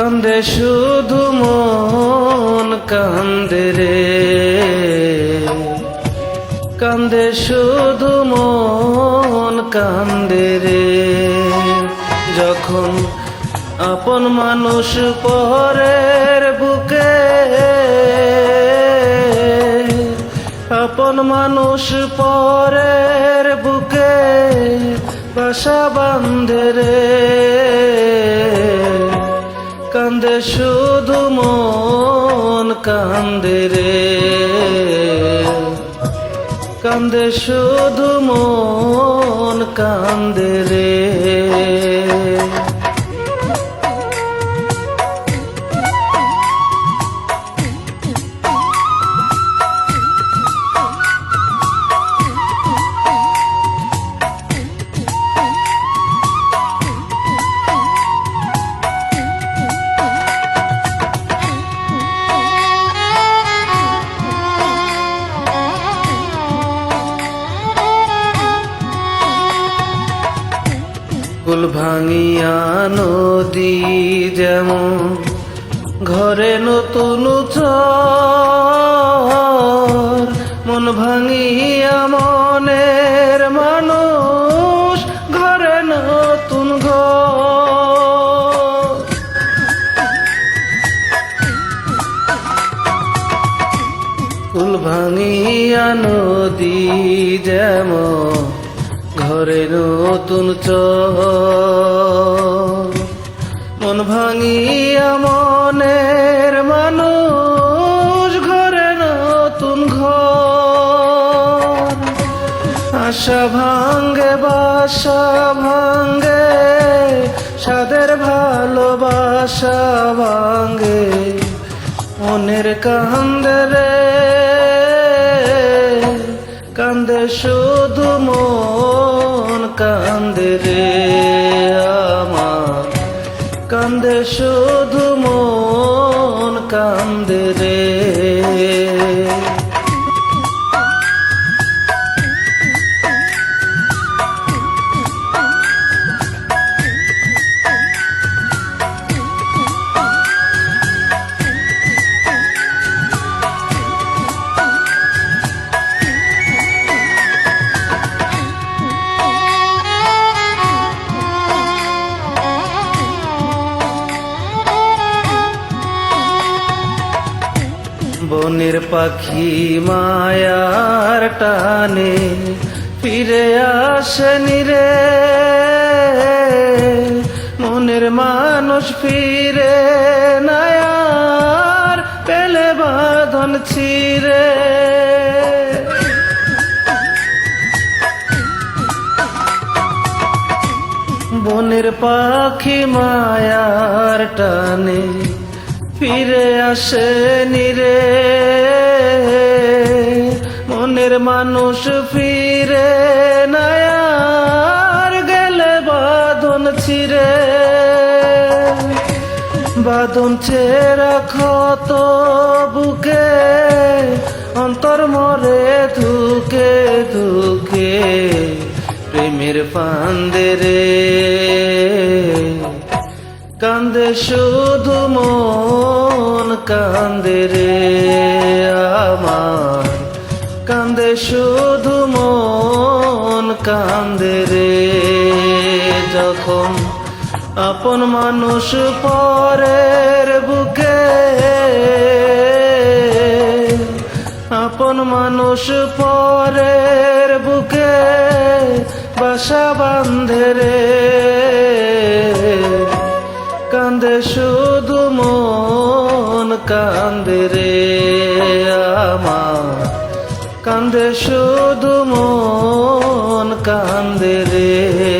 কান্দে শুধু মন কান্দে রে। কান্দে শুধু মন কান্দে রে। যখন আপন মানুষ পরের বুকে, আপন মানুষ পরের বুকে বাসা বান্ধে রে। কান্দে শুধু মন কান্দে রে। কান্দে শুধু মন কান্দে কুল ভাঙিয়া নদী যেমন ঘরে নতুন মন ভাঙিয়া মনের মানুষ ঘরে নতুন ঘর। ভাঙিয়া নদী যেমন ঘরে নতুন মন ভাঙিয়া মনের মানুষ ঘরে নতুন ঘর। আশা ভাঙ্গে বাসা ভাঙ্গে সাদের ভালোবাসা ভাঙ্গে মনের কান্দে রে, কান্দে শুধু মন। কান্দে রে আমার কান্দে শুধু মন কান্দে রে বনের পাখি মায়ার টানে, ফিরে আসেনি রে। মনের মানুষ ফিরে নায়ার পেলে বাঁধন ছিরে বনের পাখি মায়ার টানে ফিরে আসে নিরে মনের মানুষ ফিরে নায়ার গেলে বাঁধন ছিরে বাঁধন ছেড়া ক্ষত বুকে, অন্তর মরে ধুকে ধুকে, প্রেমের ফান্দে রে। কান্দে শুধু মন, কান্দে রে আমার। কান্দে শুধু মন, কান্দে রে। যখন আপন মানুষ পরের বুকে, আপন মানুষ পরের বুকে বাসা বান্ধে রে। কান্দে রে আমার। কান্দে শুধু মন কান্দে রে